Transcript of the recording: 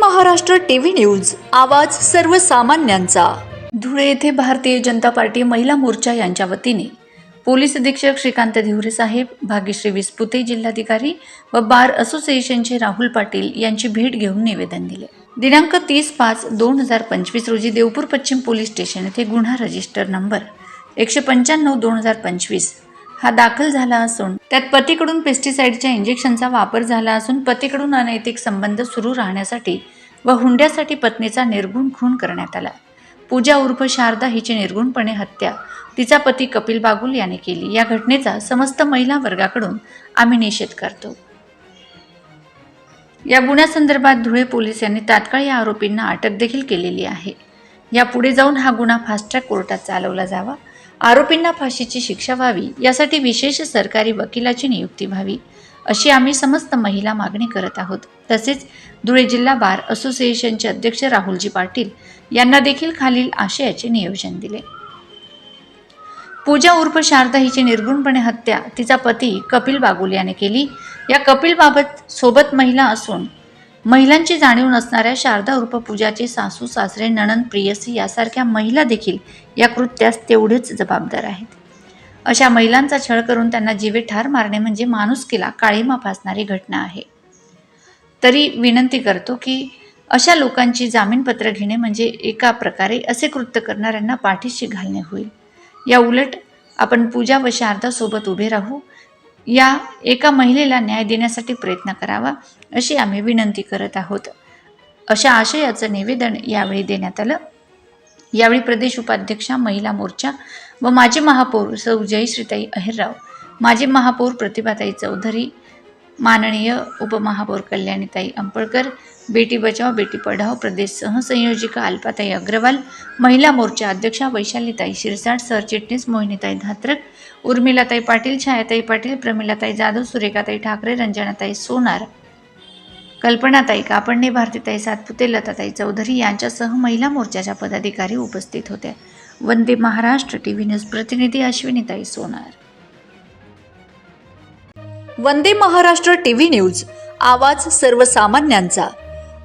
Maharashtra TV news आवाज सर्वसामान्यांचा. धुळे येथे भारतीय जनता पार्टी महिला मोर्चा यांच्या वतीने पोलीस अधीक्षक श्रीकांत धिवरे साहेब भाग्यश्री विस्पुते जिल्हाधिकारी व बार असोसिएशनचे राहुल पाटील यांची भेट घेऊन निवेदन दिले. दिनांक तीस पाच दोन हजार पंचवीस रोजी देवपूर पश्चिम पोलीस स्टेशन येथे गुन्हा रजिस्टर नंबर एकशे पंच्याण्णव दोन हजार पंचवीस हा दाखल झाला असून त्यात पतीकडून पेस्टिसाइडच्या इंजेक्शनचा वापर झाला असून पतीकडून अनैतिक संबंध सुरू राहण्यासाठी व हुंड्यासाठी पत्नीचा निर्गुण खून करण्यात आला. पूजा उर्फ शारदा हिची निर्गुणपणे हत्या तिचा पती कपिल बागुल याने केली. या घटनेचा समस्त महिला वर्गाकडून आम्ही निषेध करतो. या गुन्ह्यासंदर्भात धुळे पोलीस यांनी तात्काळ या आरोपींना अटक देखील केलेली आहे. यापुढे जाऊन हा गुन्हा फास्ट ट्रॅक कोर्टात चालवला जावा. आरोपींना फाशीची शिक्षा व्हावी यासाठी विशेष सरकारी वकिलाची नियुक्ती व्हावी अशी आम्ही समस्त महिला मागणी करत आहोत. तसेच धुळे जिल्हा बार असोसिएशनचे अध्यक्ष राहुलजी पाटील यांना देखील खालील आशयाचे नियोजन दिले. पूजा उर्फ शारदा हिची निर्गुणपणे हत्या तिचा पती कपिल बागुल याने केली. या कपिलबाबत सोबत महिला असून महिलांची जाणीव नसणाऱ्या शारदा उर्फ पूजाचे सासू सासरे नणन प्रियसी यासारख्या महिला देखील या कृत्यास तेवढेच जबाबदार आहेत. अशा महिलांचा छळ करून त्यांना जीवे ठार मारणे म्हणजे माणुसकीला काळीमा फासणारी घटना आहे. तरी विनंती करतो की अशा लोकांची जामीनपत्र घेणे म्हणजे एका प्रकारे असे कृत्य करणाऱ्यांना पाठीशी घालणे होईल. या उलट आपण पूजा व शारदासोबत उभे राहू या एका महिलेला न्याय देण्यासाठी प्रयत्न करावा अशी आम्ही विनंती करत आहोत. अशा आशयाचं निवेदन यावेळी देण्यात आलं. यावेळी प्रदेश उपाध्यक्षा महिला मोर्चा व माजी महापौर सौ. जयश्रीताई अहिरराव माजी महापौर प्रतिभाताई चौधरी माननीय उपमहापौर कल्याणीताई अंपळकर बेटी बचाव बेटी पढाव प्रदेश सहसंयोजिका अल्पाताई अग्रवाल महिला मोर्चा अध्यक्षा वैशालीताई शिरसाट सरचिटणीस मोहिनीताई धात्रक उर्मिलाताई पाटील छायाताई पाटील प्रमिलाताई जाधव सुरेखाताई ठाकरे रंजनाताई सोनार कल्पनाताई कापडणे भारतीताई सातपुते लताताई चौधरी यांच्यासह महिला मोर्चाच्या पदाधिकारी उपस्थित होत्या. Vande Maharashtra T V news प्रतिनिधी अश्विनीताई Sonar. Vande Maharashtra T V news आवाज सर्वसामान्यांचा.